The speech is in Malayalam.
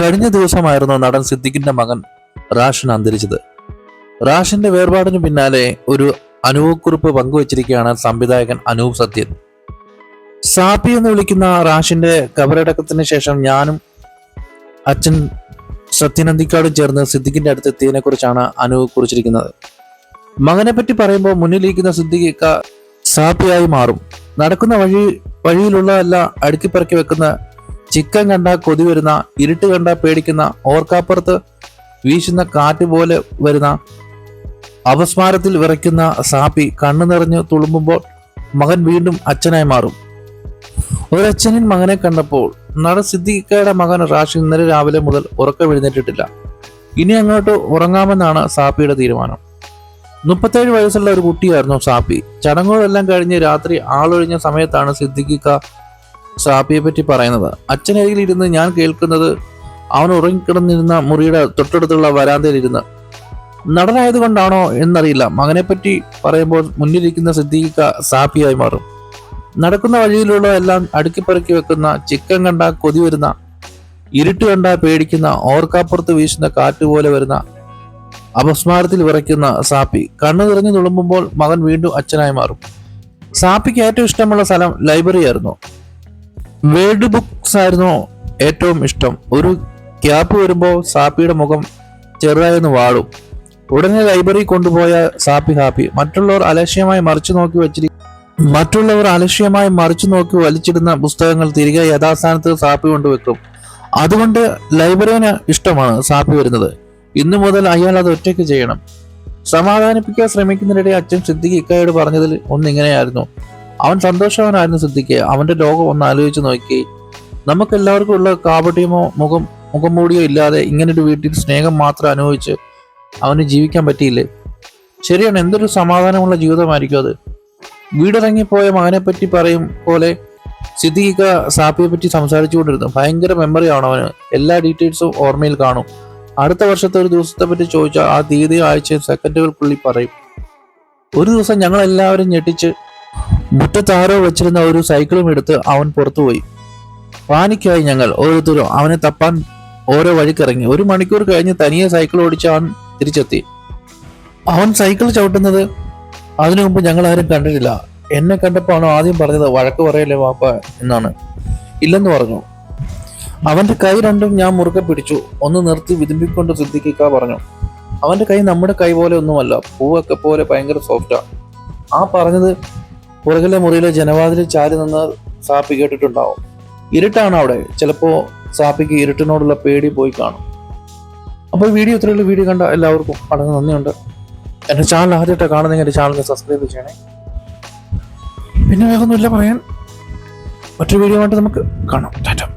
കഴിഞ്ഞ ദിവസമായിരുന്നു നടൻ സിദ്ദിഖിന്റെ മകൻ റാഷൻ അന്തരിച്ചത്. റാഷിന്റെ വേർപാടിന് പിന്നാലെ ഒരു അനുഭവക്കുറിപ്പ് പങ്കുവച്ചിരിക്കുകയാണ് സംവിധായകൻ അനൂപ് സത്യൻ. സാപ്പി എന്ന് വിളിക്കുന്ന റാഷിന്റെ കബറടക്കത്തിന് ശേഷം ഞാനും അച്ഛൻ സത്യനന്ദിക്കാടും ചേർന്ന് സിദ്ദിഖിന്റെ അടുത്ത് എത്തിയതിനെ കുറിച്ചാണ് അനൂപ് കുറിച്ചിരിക്കുന്നത്. മകനെ പറ്റി പറയുമ്പോൾ മുന്നിലിരിക്കുന്ന സിദ്ദിഖിക്ക സാപ്പിയായി മാറും. നടക്കുന്ന വഴി വഴിയിലുള്ള എല്ലാം അടുക്കിപ്പറക്കി വെക്കുന്ന ചിക്കൻ കണ്ട കൊതി വരുന്ന ഇരുട്ട് കണ്ട പേടിക്കുന്ന ഓർക്കാപ്പുറത്ത് വീശുന്ന കാറ്റ് പോലെ വരുന്ന അപസ്മാരത്തിൽ വിറയ്ക്കുന്ന സാപ്പി കണ്ണു നിറഞ്ഞു തുളുമ്പുമ്പോൾ മകൻ വീണ്ടും അച്ഛനായി മാറും. ഒരച്ഛനിൻ മകനെ കണ്ടപ്പോൾ നട സിദ്ദിഖയുടെ മകൻ റാഷി ഇന്നലെ രാവിലെ മുതൽ ഉറക്കം എഴുന്നേറ്റിട്ടില്ല. ഇനി അങ്ങോട്ട് ഉറങ്ങാമെന്നാണ് സാപ്പിയുടെ തീരുമാനം. മുപ്പത്തേഴ് വയസ്സുള്ള ഒരു കുട്ടിയായിരുന്നു സാപ്പി. ചടങ്ങുകളെല്ലാം കഴിഞ്ഞ് രാത്രി ആളൊഴിഞ്ഞ സമയത്താണ് സിദ്ദിഖിക്ക സാപ്പിയെ പറ്റി പറയുന്നത്. അച്ഛനരികിൽ ഇരുന്ന് ഞാൻ കേൾക്കുന്നത് അവൻ ഉറങ്ങിക്കിടന്നിരുന്ന മുറിയുടെ തൊട്ടടുത്തുള്ള വരാന്തയിലിരുന്ന്. നടനായതുകൊണ്ടാണോ എന്നറിയില്ല. മകനെ പറ്റി പറയുമ്പോൾ മുന്നിലിരിക്കുന്ന സിദ്ദീഖിക്ക സാപ്പിയായി മാറും. നടക്കുന്ന വഴിയിലുള്ള എല്ലാം അടുക്കിപ്പറക്കി വെക്കുന്ന ചിക്കൻ കണ്ട കൊതി വരുന്ന ഇരുട്ട് കണ്ട പേടിക്കുന്ന ഓർക്കാപ്പുറത്ത് വീശുന്ന കാറ്റ് പോലെ വരുന്ന അപസ്മാരത്തിൽ വിറയ്ക്കുന്ന സാപ്പി കണ്ണു നിറഞ്ഞു തുളുമ്പുമ്പോൾ മകൻ വീണ്ടും അച്ഛനായി മാറും. സാപ്പിക്ക് ഏറ്റവും ഇഷ്ടമുള്ള സ്ഥലം ലൈബ്രറി ആയിരുന്നു വേൾഡ് ബുക്സ് ആയിരുന്നു ഏറ്റവും ഇഷ്ടം. ഒരു ക്യാപ്പ് വരുമ്പോൾ സാപ്പിയുടെ മുഖം ചെറുതായൊന്ന് വാടും. ഉടനെ ലൈബ്രറി കൊണ്ടുപോയ സാപ്പി ഹാപ്പി. മറ്റുള്ളവർ അലക്ഷ്യമായി മറിച്ചു നോക്കി വെച്ചിരി മറ്റുള്ളവർ അലക്ഷ്യമായി മറിച്ചു നോക്കി വലിച്ചിടുന്ന പുസ്തകങ്ങൾ തിരികെ യഥാസ്ഥാനത്ത് സാപ്പി കൊണ്ടുവെക്കും അതുകൊണ്ട് ലൈബ്രറിന് ഇഷ്ടമാണ് സാപ്പി വരുന്നത്. ഇന്നു മുതൽ അയാൾ അത് ഒറ്റയ്ക്ക് ചെയ്യണം. സമാധാനിപ്പിക്കാൻ ശ്രമിക്കുന്നതിനിടെ അച്ഛൻ സിദ്ദിഖ് ഇക്കയോട് പറഞ്ഞതിൽ ഒന്നിങ്ങനെയായിരുന്നു. അവൻ സന്തോഷവാനായിരുന്നു സിദ്ധിക്ക് അവന്റെ ലോകം ഒന്ന് ആലോചിച്ച് നോക്കി. നമുക്ക് എല്ലാവർക്കും ഉള്ള കാപട്യമോ മുഖം മുഖം മൂടിയോ ഇല്ലാതെ ഇങ്ങനൊരു വീട്ടിൽ സ്നേഹം മാത്രം അനുഭവിച്ച് അവന് ജീവിക്കാൻ പറ്റിയില്ലേ? ശരിയാണ് എന്തൊരു സമാധാനമുള്ള ജീവിതമായിരിക്കും അത്. വീടിറങ്ങിപ്പോയ മകനെ പറ്റി പറയും പോലെ സിദ്ദീഖ സാപ്പിയെ പറ്റി സംസാരിച്ചുകൊണ്ടിരുന്നു. ഭയങ്കര മെമ്മറി ആണ് അവന്. എല്ലാ ഡീറ്റെയിൽസും ഓർമ്മയിൽ കാണും. അടുത്ത വർഷത്തെ ഒരു ദിവസത്തെ പറ്റി ചോദിച്ചാൽ ആ തീയതി ആഴ്ചയും സെക്കൻഡുകൾക്കുള്ളിൽ പറയും. ഒരു ദിവസം ഞങ്ങൾ എല്ലാവരും ഞെട്ടിച്ച് മുറ്റത്താരോ വെച്ചിരുന്ന ഒരു സൈക്കിളും എടുത്ത് അവൻ പുറത്തുപോയി പാനിക്കായി ഞങ്ങൾ ഓരോരുത്തരും അവനെ തപ്പാൻ ഓരോ വഴിക്കിറങ്ങി. ഒരു മണിക്കൂർ കഴിഞ്ഞ് തനിയെ സൈക്കിൾ ഓടിച്ച് അവൻ തിരിച്ചെത്തി. അവൻ സൈക്കിൾ ചവിട്ടുന്നത് അതിനു മുമ്പ് ഞങ്ങൾ ആരും കണ്ടിട്ടില്ല. എന്നെ കണ്ടപ്പോൾ അവൻ ആദ്യം പറഞ്ഞത് വഴക്ക് പറയല്ലേ വാപ്പ എന്നാണ്. ഇല്ലെന്ന് പറഞ്ഞു. അവന്റെ കൈ രണ്ടും ഞാൻ മുറുകെ പിടിച്ചു. ഒന്ന് നിർത്തി വിതുമ്പിക്കൊണ്ട് സിദ്ധിക്കുക പറഞ്ഞു. അവന്റെ കൈ നമ്മുടെ കൈ പോലെ ഒന്നുമല്ല. പൂവൊക്കെ പോലെ ഭയങ്കര സോഫ്റ്റാ ആ പറഞ്ഞത് പുറകിലെ മുറിയിലെ ജനവാതിലിൽ ചാരി നിന്ന് സാപ്പി കേട്ടിട്ടുണ്ടാവും. ഇരുട്ടാണ് അവിടെ. ചിലപ്പോൾ സാപ്പിക്ക് ഇരുട്ടിനോടുള്ള പേടി പോയി കാണും. അപ്പോൾ വീഡിയോ ഇത്രയുള്ള വീഡിയോ കണ്ട എല്ലാവർക്കും വളരെ നന്ദിയുണ്ട്. എന്റെ ചാനൽ ആദ്യമായിട്ട് കാണുന്നെങ്കിൽ എന്റെ ചാനലിനെ സബ്സ്ക്രൈബ് ചെയ്യണേ. പിന്നെ വേറൊന്നുമില്ല പറയാൻ. മറ്റൊരു വീഡിയോ ആയിട്ട് നമുക്ക് കാണാം. ടാറ്റ.